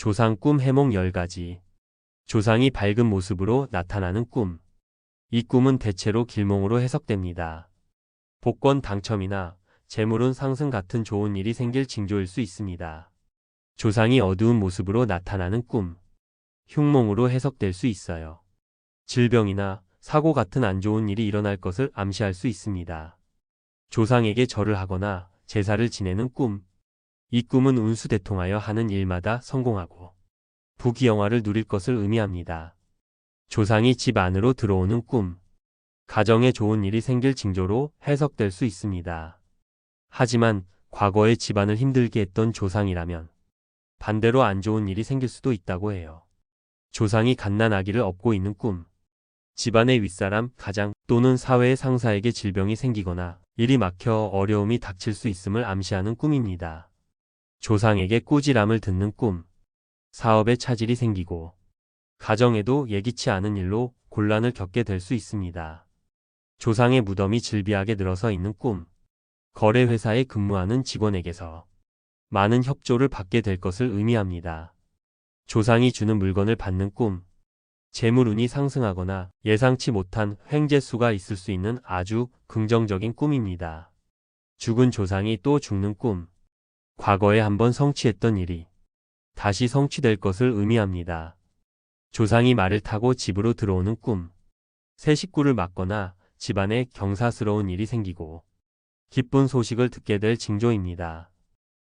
조상 꿈 해몽 10가지. 조상이 밝은 모습으로 나타나는 꿈. 이 꿈은 대체로 길몽으로 해석됩니다. 복권 당첨이나 재물운 상승 같은 좋은 일이 생길 징조일 수 있습니다. 조상이 어두운 모습으로 나타나는 꿈. 흉몽으로 해석될 수 있어요. 질병이나 사고 같은 안 좋은 일이 일어날 것을 암시할 수 있습니다. 조상에게 절을 하거나 제사를 지내는 꿈. 이 꿈은 운수 대통하여 하는 일마다 성공하고 부귀영화를 누릴 것을 의미합니다. 조상이 집 안으로 들어오는 꿈. 가정에 좋은 일이 생길 징조로 해석될 수 있습니다. 하지만 과거에 집안을 힘들게 했던 조상이라면 반대로 안 좋은 일이 생길 수도 있다고 해요. 조상이 갓난아기를 업고 있는 꿈. 집안의 윗사람, 가장 또는 사회의 상사에게 질병이 생기거나 일이 막혀 어려움이 닥칠 수 있음을 암시하는 꿈입니다. 조상에게 꾸지람을 듣는 꿈. 사업에 차질이 생기고 가정에도 예기치 않은 일로 곤란을 겪게 될 수 있습니다. 조상의 무덤이 질비하게 늘어서 있는 꿈. 거래회사에 근무하는 직원에게서 많은 협조를 받게 될 것을 의미합니다. 조상이 주는 물건을 받는 꿈. 재물운이 상승하거나 예상치 못한 횡재수가 있을 수 있는 아주 긍정적인 꿈입니다. 죽은 조상이 또 죽는 꿈. 과거에 한번 성취했던 일이 다시 성취될 것을 의미합니다. 조상이 말을 타고 집으로 들어오는 꿈. 새 식구를 맞거나 집안에 경사스러운 일이 생기고 기쁜 소식을 듣게 될 징조입니다.